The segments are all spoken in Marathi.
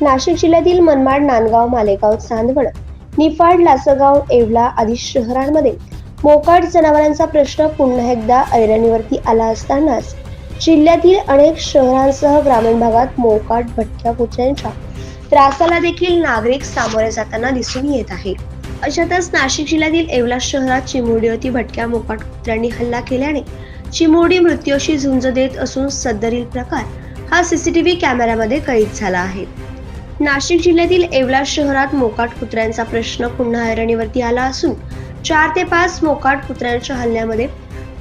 नाशिक जिल्ह्यातील मनमाड नांदगाव मालेगाव चांदवड निफाड लासगाव येवला आदी शहरांमध्ये मोकाट जनावरांचा प्रश्न पुन्हा एकदा ऐरणीवरती आला असतानाच जिल्ह्यातील अनेक शहरांसह ग्रामीण भागात मोकाट भटक्या कुत्र्यांच्या त्रासाला देखील नागरिक सामोरे जाताना दिसून येत आहे. अशातच नाशिक जिल्ह्यातील येवला शहरात चिमुरडीवरती भटक्या मोकाट कुत्र्यांनी हल्ला केल्याने चिमुरडी मृत्यूशी झुंज देत असून सदरील प्रकार हा सीसीटीव्ही कॅमेऱ्यामध्ये कैद झाला आहे. नाशिक जिल्ह्यातील येवला शहरात मोकाट कुत्र्यांचा प्रश्न पुन्हा ऐरणीवरती आला असून चार ते पाच मोकाट कुत्र्यांच्या हल्ल्यामध्ये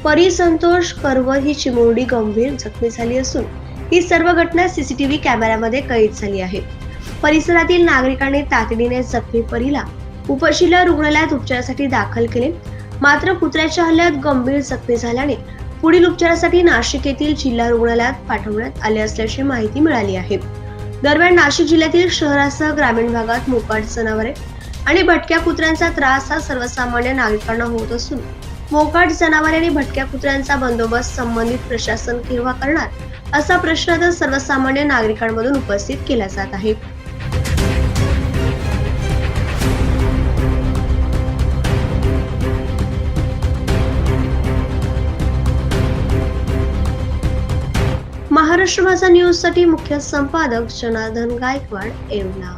परिसंतोष करवर ही चिमुरडी गंभीर जखमी झाली असून ही सर्व घटना सीसीटीव्ही कॅमेऱ्यामध्ये कैद झाली आहे. परिसरातील नागरिकांनी तातडीने जखमी परीला उपजिल्हा रुग्णालयात उपचारासाठी दाखल केले. मात्र कुत्र्याच्या हल्ल्यात गंभीर जखमी झाल्याने पुढील उपचारासाठी नाशिक येथील जिल्हा रुग्णालयात पाठवण्यात आले असल्याची माहिती मिळाली आहे. दरम्यान नाशिक जिल्ह्यातील शहरासह ग्रामीण भागात मोकाट जनावरे आणि भटक्या कुत्र्यांचा त्रास हा सर्वसामान्य नागरिकांना होत असून मोकाट जनावरे आणि भटक्या कुत्र्यांचा बंदोबस्त संबंधित प्रशासन केव्हा करणार असा प्रश्न तर सर्वसामान्य नागरिकांमधून उपस्थित केला जात आहे. મહારાષ્ટ્ર ભાષા ન્યૂઝ સાથે મુખ્ય સંપાદક જનાર્દન ગાયકવાડ એવલા.